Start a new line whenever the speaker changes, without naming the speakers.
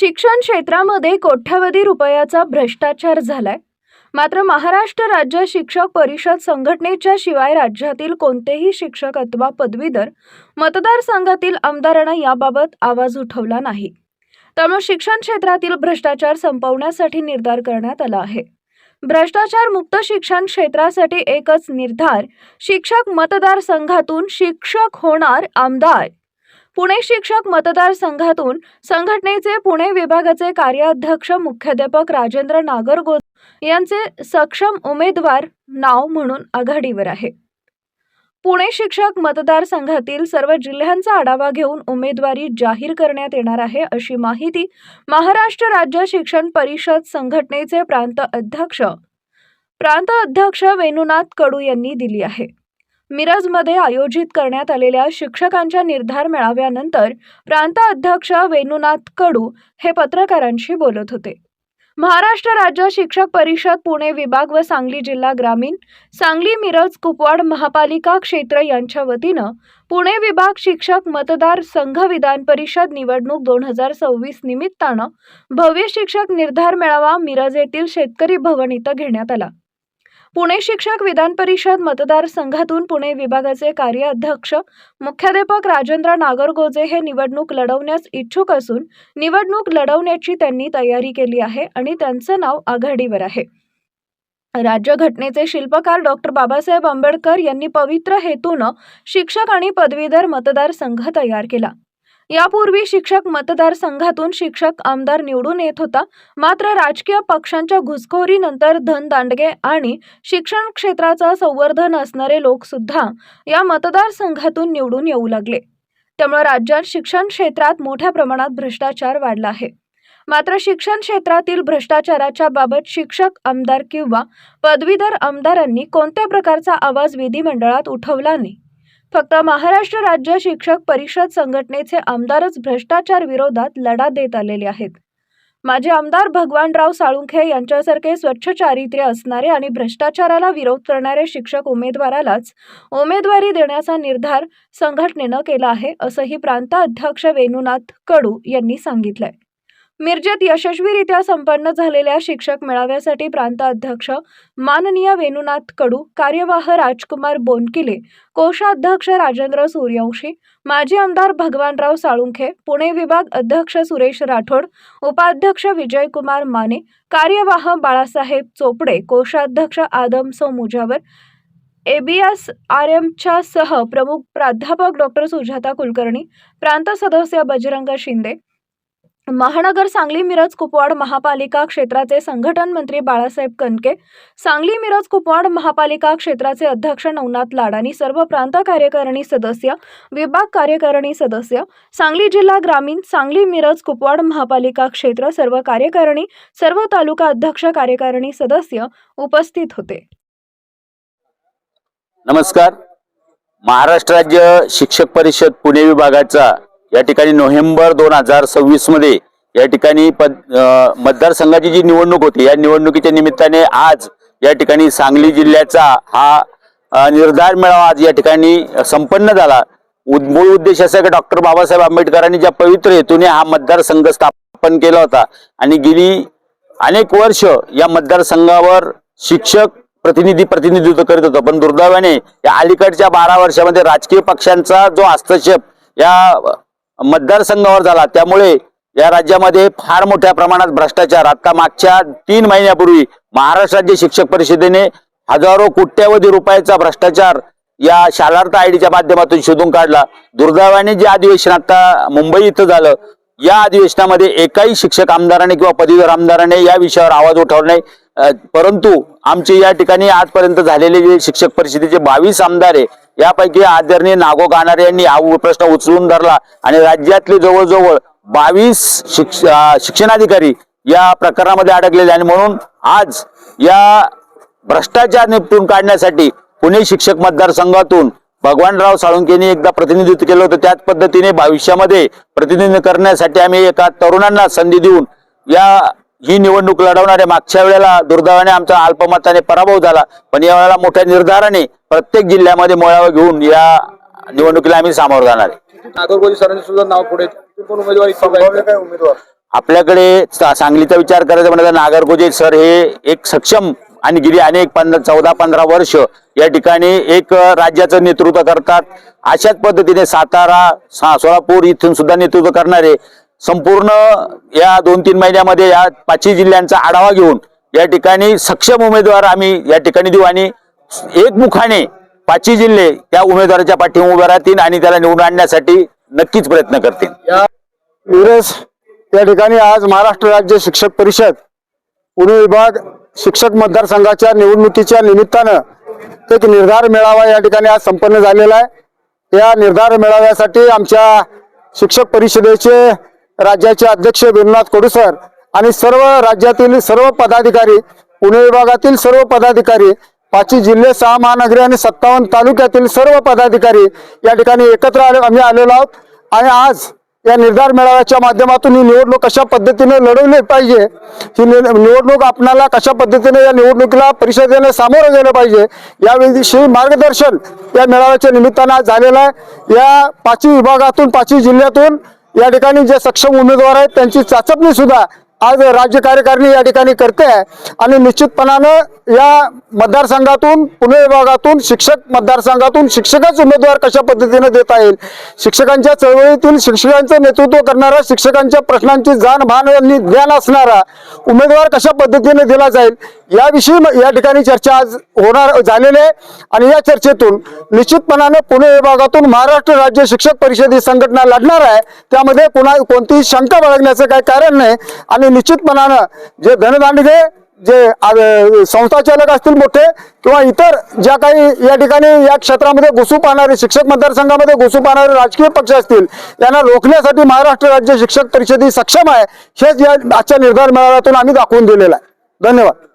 शिक्षण क्षेत्रामध्ये कोट्यावधी रुपयाचा भ्रष्टाचार झालाय. मात्र महाराष्ट्र राज्य शिक्षक परिषद संघटनेच्या शिवाय राज्यातील कोणतेही शिक्षक अथवा पदवीधर मतदारसंघातील आमदारांना याबाबत आवाज उठवला नाही. त्यामुळे शिक्षण क्षेत्रातील भ्रष्टाचार संपवण्यासाठी निर्धार करण्यात आला आहे. भ्रष्टाचार मुक्त शिक्षण क्षेत्रासाठी एकच निर्धार शिक्षक मतदारसंघातून शिक्षक होणार आमदार. पुणे शिक्षक मतदारसंघातून संघटनेचे पुणे विभागाचे कार्याध्यक्ष मुख्याध्यापक राजेंद्र नागरगो यांचे सक्षम उमेदवार नाव म्हणून आघाडीवर आहे. पुणे शिक्षक मतदारसंघातील सर्व जिल्ह्यांचा आढावा घेऊन उमेदवारी जाहीर करण्यात येणार आहे अशी माहिती महाराष्ट्र राज्य शिक्षण परिषद संघटनेचे प्रांत अध्यक्ष प्रांत अध्यक्ष वेणुनाथ कडू यांनी दिली आहे. मिरजमध्ये आयोजित करण्यात आलेल्या शिक्षकांच्या निर्धार मेळाव्यानंतर प्रांत अध्यक्ष वेणुनाथ कडू हे पत्रकारांशी बोलत होते. महाराष्ट्र राज्य शिक्षक परिषद पुणे विभाग व सांगली जिल्हा ग्रामीण सांगली मिरज कुपवाड महापालिका क्षेत्र यांच्या वतीनं पुणे विभाग शिक्षक मतदार संघ विधान परिषद निवडणूक दोन हजार सव्वीस निमित्तानं भव्य शिक्षक निर्धार मेळावा मिरज येथील शेतकरी भवन इथं घेण्यात आला. पुणे शिक्षक विधान परिषद मतदारसंघातून पुणे विभागाचे कार्याध्यक्ष मुख्याध्यापक राजेंद्र नागरगोजे हे निवडणूक लढवण्यास इच्छुक असून निवडणूक लढवण्याची त्यांनी तयारी केली आहे आणि त्यांचं नाव आघाडीवर आहे. राज्यघटनेचे शिल्पकार डॉक्टर बाबासाहेब आंबेडकर यांनी पवित्र हेतूनं शिक्षक आणि पदवीधर मतदारसंघ तयार केला. यापूर्वी शिक्षक मतदारसंघातून शिक्षक आमदार निवडून येत होता. मात्र राजकीय पक्षांच्या घुसखोरीनंतर धनदांडगे आणि शिक्षण क्षेत्राचा संवर्धन असणारे लोकसुद्धा या मतदारसंघातून निवडून येऊ लागले. त्यामुळे राज्यात शिक्षण क्षेत्रात मोठ्या प्रमाणात भ्रष्टाचार वाढला आहे. मात्र शिक्षण क्षेत्रातील भ्रष्टाचाराच्या बाबत शिक्षक आमदार किंवा पदवीधर आमदारांनी कोणत्या प्रकारचा आवाज विधिमंडळात उठवला नाही. फक्त महाराष्ट्र राज्य शिक्षक परिषद संघटनेचे आमदारच भ्रष्टाचार विरोधात लढा देत आलेले आहेत. माजी आमदार भगवानराव साळुंखे यांच्यासारखे स्वच्छ चारित्र्य असणारे आणि भ्रष्टाचाराला विरोध करणारे शिक्षक उमेदवारालाच उमेदवारी देण्याचा निर्धार संघटनेनं केला आहे असंही प्रांताध्यक्ष वेणुनाथ कडू यांनी सांगितलंय. मिरजेत यशस्वीरित्या संपन्न झालेल्या शिक्षक मेळाव्यासाठी प्रांत अध्यक्ष माननीय वेणुनाथ कडू कार्यवाह राजकुमार बोनकिले कोषाध्यक्ष राजेंद्र सूर्यवंशी माजी आमदार भगवानराव साळुंखे पुणे विभाग अध्यक्ष सुरेश राठोड उपाध्यक्ष विजयकुमार माने कार्यवाह बाळासाहेब चोपडे कोषाध्यक्ष आदम सो मुजावर एबीएस आर एमच्या सह प्रमुख प्राध्यापक डॉक्टर सुजाता कुलकर्णी प्रांत सदस्य बजरंग शिंदे महानगर सांगली मिरज कुपवाड महापालिका क्षेत्राचे संघटन मंत्री बाळासाहेब कनके सांगली मिरज कुपवाड महापालिका क्षेत्राचे अध्यक्ष नवनाथ लाडानी सर्व प्रांत कार्यकारिणी सदस्य विभाग कार्यकारिणी सदस्य सांगली जिल्हा ग्रामीण सांगली मिरज कुपवाड महापालिका क्षेत्र सर्व कार्यकारिणी सर्व तालुका अध्यक्ष कार्यकारिणी सदस्य उपस्थित होते.
नमस्कार. महाराष्ट्र राज्य शिक्षक परिषद पुणे विभागाचा या ठिकाणी नोव्हेंबर दोन हजार सव्वीसमध्ये या ठिकाणी पद मतदारसंघाची जी निवडणूक होती या निवडणुकीच्या निमित्ताने आज या ठिकाणी सांगली जिल्ह्याचा हा निर्धार मेळावा आज या ठिकाणी संपन्न झाला. मूळ उद्देश असा की डॉक्टर बाबासाहेब आंबेडकरांनी ज्या पवित्र हेतूने हा मतदारसंघ स्थापन केला होता आणि गेली अनेक वर्ष या मतदारसंघावर शिक्षक प्रतिनिधी प्रतिनिधित्व करीत होतं. पण दुर्दैवाने या अलीकडच्या बारा वर्षामध्ये राजकीय पक्षांचा जो हस्तक्षेप या मतदारसंघावर झाला. त्यामुळे या राज्यामध्ये फार मोठ्या प्रमाणात भ्रष्टाचार. आता मागच्या तीन महिन्यापूर्वी महाराष्ट्र राज्य शिक्षक परिषदेने हजारो कोट्यावधी रुपयाचा भ्रष्टाचार या शालार्थ आयडीच्या माध्यमातून शोधून काढला. दुर्दैवाने जे अधिवेशन आता मुंबई इथं झालं या अधिवेशनामध्ये एकाही शिक्षक आमदाराने किंवा पदवीधर आमदाराने या विषयावर आवाज उठवला नाही. परंतु आमचे या ठिकाणी आजपर्यंत झालेले जे शिक्षक परिषदेचे बावीस आमदार आहे यापैकी आदरणीय नागो गाणारे यांनी हा प्रश्न उचलून धरला आणि राज्यातले जवळजवळ बावीस शिक्ष शिक्षणाधिकारी या प्रकरणामध्ये अडकलेले आणि म्हणून आज या भ्रष्टाचार निपटून काढण्यासाठी पुणे शिक्षक मतदारसंघातून भगवानराव साळुंकेंनी एकदा प्रतिनिधित्व केलं होतं. त्याच पद्धतीने भविष्यामध्ये प्रतिनिधित्व करण्यासाठी आम्ही एका तरुणांना संधी देऊन या ही निवडणूक लढवणाऱ्या मागच्या वेळेला दुर्दैवाने आमचा अल्पमताने पराभव झाला. पण या वेळेला मोठ्या निर्धाराने प्रत्येक जिल्ह्यामध्ये मोळावा घेऊन या निवडणुकीला आम्ही सामोरं जाणार आहे.
नागरगोजी सुद्धा नाव पुढे उमेदवार
उमेदवार?
आपल्याकडे सांगलीचा विचार करायचा म्हणजे नागरगोजे सर हे एक सक्षम आणि गेली अनेक पंधरा चौदा पंधरा वर्ष या ठिकाणी एक राज्याचं नेतृत्व करतात. अशाच पद्धतीने सातारा सोलापूर इथून सुद्धा नेतृत्व करणारे संपूर्ण या दोन तीन महिन्यामध्ये या पाचही जिल्ह्यांचा आढावा घेऊन या ठिकाणी सक्षम उमेदवार आम्ही या ठिकाणी देऊ. आणि एकमुखाने पाचही जिल्हे त्या उमेदवाराच्या पाठीवर उभे राहतील आणि त्याला निवडून आणण्यासाठी नक्कीच प्रयत्न करतील.
मिरज या ठिकाणी आज महाराष्ट्र राज्य शिक्षक परिषद पुणे विभाग शिक्षक मतदारसंघाच्या निवडणुकीच्या निमित्तानं एक निर्धार मेळावा या ठिकाणी आज संपन्न झालेला आहे. या निर्धार मेळाव्यासाठी आमच्या शिक्षक परिषदेचे राज्याचे अध्यक्ष भीमनाथ कोडूसर आणि सर्व राज्यातील सर्व पदाधिकारी पुणे विभागातील सर्व पदाधिकारी पाचवी जिल्हे सहा महानगरी आणि सत्तावन्न तालुक्यातील सर्व पदाधिकारी या ठिकाणी एकत्र आले आम्ही आलेलो आहोत. आणि आज या निर्धार मेळाव्याच्या माध्यमातून ही निवडणूक कशा पद्धतीने लढवली पाहिजे ही नि- निवडणूक आपणाला कशा पद्धतीने या निवडणुकीला परिषदेने सामोरं गेलं पाहिजे याविषयी मार्गदर्शन या मेळाव्याच्या निमित्तानं आज झालेलं आहे. या पाचवी विभागातून पाचवी जिल्ह्यातून या ठिकाणी जे सक्षम उमेदवार आहेत त्यांची चाचपणी सुद्धा आज राज्य कार्यकारिणी या ठिकाणी करते आहे आणि निश्चितपणानं या मतदारसंघातून पुणे विभागातून शिक्षक मतदारसंघातून शिक्षकच उमेदवार कशा पद्धतीने देता येईल? शिक्षकांच्या चळवळीतील शिक्षकांचं नेतृत्व करणारा शिक्षकांच्या प्रश्नांची जाणभान आणि ज्ञान असणारा उमेदवार कशा पद्धतीने दिला जाईल? याविषयी या ठिकाणी चर्चा आज होणार झालेली आहे. आणि या चर्चेतून निश्चितपणानं पुणे विभागातून महाराष्ट्र राज्य शिक्षक परिषद ही संघटना लढणार आहे. त्यामध्ये पुन्हा कोणतीही शंका बाळगण्याचं काही कारण नाही. आणि निश्चितपणानं जे धनदांडगे जे संस्थाचालक असतील मोठे किंवा इतर ज्या काही या ठिकाणी या क्षेत्रामध्ये घुसू पाहणारे शिक्षक मतदारसंघामध्ये घुसू पाहणारे राजकीय पक्ष असतील यांना रोखण्यासाठी महाराष्ट्र राज्य शिक्षक परिषद ही सक्षम आहे हेच या आजच्या निर्धार मेळाव्यातून आम्ही दाखवून दिलेलं आहे. धन्यवाद.